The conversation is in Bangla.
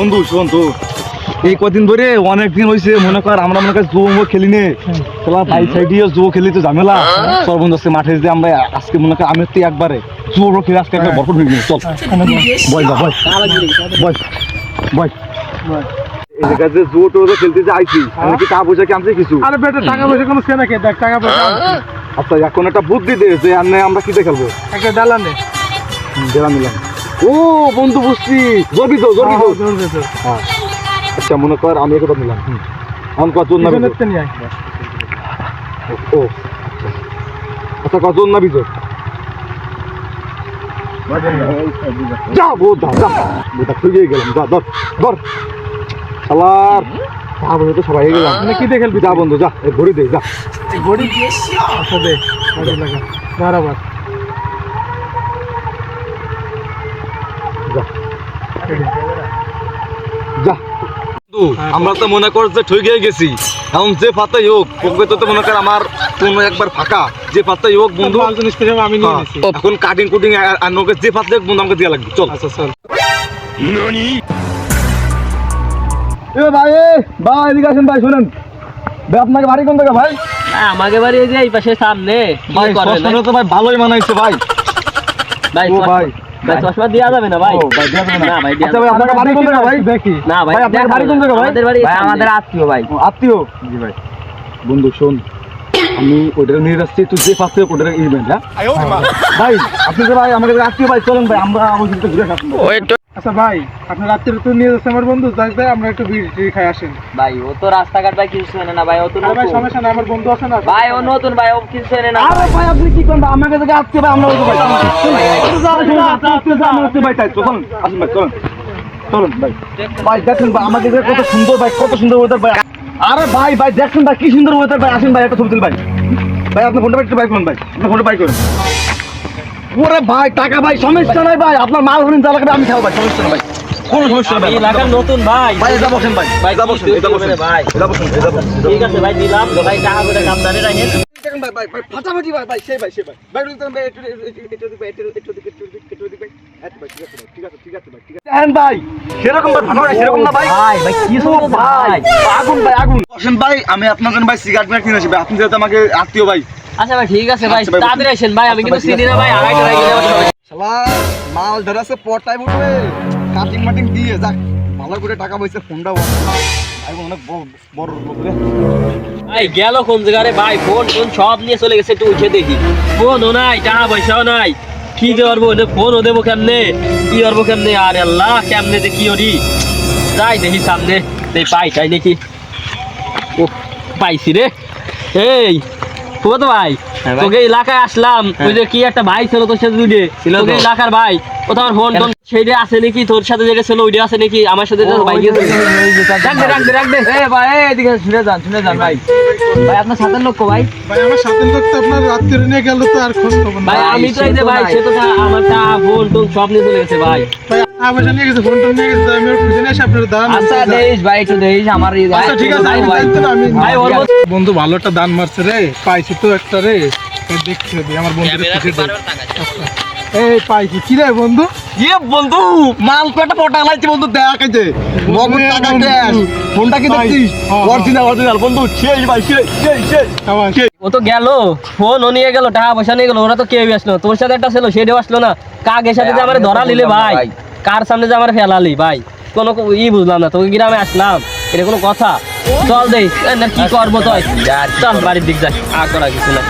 বন্ধু শোন তো এই কদিন ধরে অনেক দিন হয়েছে মনে কর আমরা মনে কর জুয়ো খেলি নে। তোলা ভাই সাইডিও জুয়ো খেলি তো ঝামেলা। চল বন্ধু আজকে মাঠে যে আমরা আজকে মনে কর আমি তো একবারে জুয়ো খেলে আজকে একটা বরফ হয়ে গেল চল বয় যা বয়। বয়। বয়। এই জায়গা যে জুয়ো টোয়ো খেলতে যে আইছি আমি কি টাকা পয়সা কি আনছি কিছু? আরে বেটা টাকা পয়সা কোনো দেখ টাকা পয়সা আচ্ছা এখন একটা বুদ্ধি দে যে আমি আমরা কি খেলব? একটা দালানে নিলাম। ও বন্ধু বুঝছি জরবি তো জরবি তো হ্যাঁ আচ্ছা মনে কর আমি একবার নিলাম অন কত না ও আচ্ছা কত না বিজয়। যা যা বোধা খুঁজে গেলাম যা ধর ধর। শালার। তা সবাই গেলাম। মানে কি দেখে যা বন্ধু যা ঘড়ি দে যা। ঘড়ি আচ্ছা দে ঘড়ি লাগা। বরাবর যা। আমরা তো মনে কর যে ঠই গিয়ে গেছি। এখন যে পাতাই হোক ওকে তো মনে কর আমার কোন একবার ফাঁকা। যে পাতাই হোক বন্ধু। থেকে আমি হ্যাঁ, এখন কাটিং কুটিং আর নৌকে যে পাতলে বন্ধু আমাকে দিয়া লাগবে। চল। আচ্ছা চল। এ ভাই এ, ভাই এদিকে আসেন ভাই শুনেন। ভাই আপনাকে বাড়ি কোন জায়গা ভাই? আমাকে বাড়ি এই যে এই পাশে সামনে। ভাই? তো ভাই ভালোই মানাইছে ভাই। ভাই ভাই। ভাই চশমা দেওয়া যাবে না ভাই? ভাই দেয়া যাবে না। না ভাই আচ্ছা ভাই আপনার বাড়ি কোন জায়গা ভাই? দেখি। না ভাই ভাই, আপনার বাড়ি কোন জায়গা ভাই? আমাদের বাড়ি ভাই আমাদের আত্মীয় ভাই। আত্মীয়? জি ভাই। বন্ধু শোন আমি ওটা নিয়ে যাচ্ছি তুই যে ওটা ইভেন্ট হ্যাঁ? ভাই আপনি যে ভাই আমাকে আত্মীয় ভাই চলুন ভাই আমরা ঘুরে আচ্ছা ভাই আপনি রাত্রে তো নিয়ে যাচ্ছে আমার বন্ধু যাই যাই আমরা একটু বিড়ি টিড়ি খাই আসেন ভাই ও তো রাস্তাঘাট ভাই কিছু জানে না ভাই ও তো ভাই সমস্যা নাই আমার বন্ধু আছে না ভাই ও নতুন ভাই ও কিছু জানে না আরে ভাই আপনি কি করেন আমাকে থেকে আত্মীয় ভাই আমরা ওই ভাই আত্মীয় ভাই আমরা ভাই তাই চলুন আসুন ভাই চলুন চলুন ভাই ভাই দেখুন ভাই আমাকে যে কত সুন্দর ভাই কত সুন্দর ওয়েদার ভাই আরে ভাই ভাই দেখুন ভাই কি সুন্দর ওয়েদার ভাই আসেন ভাই একটা ছবি তুল ভাই ভাই আপনি ফোনটা একটু বাই করুন ভাই আপনি ফোনটা বাই করুন ওরে ভাই টাকা ভাই সমস্যা নাই ভাই আপনার মাল হরিণ যা লাগবে আমি খাব ভাই সমস্যা নাই ভাই কোনো সমস্যা আমি নাই এলাকার নতুন ভাই ভাই এটা বসেন ভাই ভাই, এটা বসেন এটা বসেন ভাই? এটা বসেন এটা বসেন ঠিক আছে ভাই দিলাম ভাই টাকা করে কামদানি রাখেন ভাই ভাই ভাই ফাটাফাটি ভাই ভাই সেই ভাই সেই একটু একটু একটু একটু একটু একটু আচ্ছা হ্যাঁ আমি আপনার ভাই সিগারেট মিগারেট কিনে আসি ভাই আপনি যেহেতু আমাকে আত্মীয় ভাই আচ্ছা ভাই ঠিক আছে ভাই আচ্ছা ভাই, তাড়াতাড়ি আসেন ভাই আমি আচ্ছা কিন্তু চিনি না ভাই আড়াইটা রাখি শালা মাল ধরাছে পটাই উঠবে কাটিং মাটিং দিয়ে যাক ভালো করে টাকা পয়সা ফোনটা ভাই অনেক বড় বড় লোক রে। ভাই গেল কোন জায়গায় ভাই ফোন ফোন সব নিয়ে চলে গেছে একটু উঠে দেখি। ফোনও নাই টাকা পয়সাও নাই। কি করব ফোনও দেবো কেমনে? কি করব কেমনে? আর আল্লাহ কেমনে যে কি করি? যাই দেখি সামনে। দেখ পাই তাই নাকি? ও পাইছি রে। এই ভাই হ্যাঁ তোকে এলাকায় আসলাম ওই যে কি একটা ভাই ছিল তোর সাথে। তোকে এলাকার ভাই ও তো আমার ফোন সেইটা আছে নাকি? তোর সাথে যেটা ছিল ওইটা আছে নাকি? আমার সাথে গেছে রাখ দে রাখ দে রাখ দে। এ ভাই এদিকে শুনে যান শুনে যান ভাই। ভাই আপনার সাথে লোক কো ভাই? ভাই আমার সাথে লোক তো আপনার রাত্রে নিয়ে গেল তো আর খোঁজ খবর ভাই আমি তো এই যে ভাই সে তো আমার টা ফোন টোন সব নিয়ে চলে গেছে ভাই। নিয়ে গেছে ফোন টোন নিয়ে গেছে আমি পিছনে আপনার দান আচ্ছা ভাই একটু আমার এই- আচ্ছা ঠিক আছে আমি ভাই। দায়িত্ব না, আমি ভাই ওর বন্ধু ভালো একটা দান মারছে রে পাইছি তো একটা রে দেখতে হবে আমার বন্ধুদের খুশি দেয়। আচ্ছা। এই পাইছি। কি রে বন্ধু? ইয়ে বন্ধু মাল তো একটা পটা লাগছে বন্ধু দেখ এই যে। নগদ টাকা ক্যাশ ফোনটা কি দেখছিস? হ্যাঁ, অরিজিনাল অরিজিনাল বন্ধু শেষ ভাই শেষ শেষ শেষ। আমার ও তো গেল। ফোন ও নিয়ে গেল টাকা পয়সা নিয়ে গেল ওরা তো কেউ আসলো তোর সাথে একটা ছিল সেটাও আসলো না। কাকের সাথে যে আমার ধরা নিলে ভাই। কার সামনে যে আমার ফেলালি ভাই? কোনো ই বুঝলাম না তোকে গ্রামে আসলাম। এটা কোনো কথা? চল দেই। না কি করব তুই? চল বাড়ির দিক যাই। আর করা কিছু না।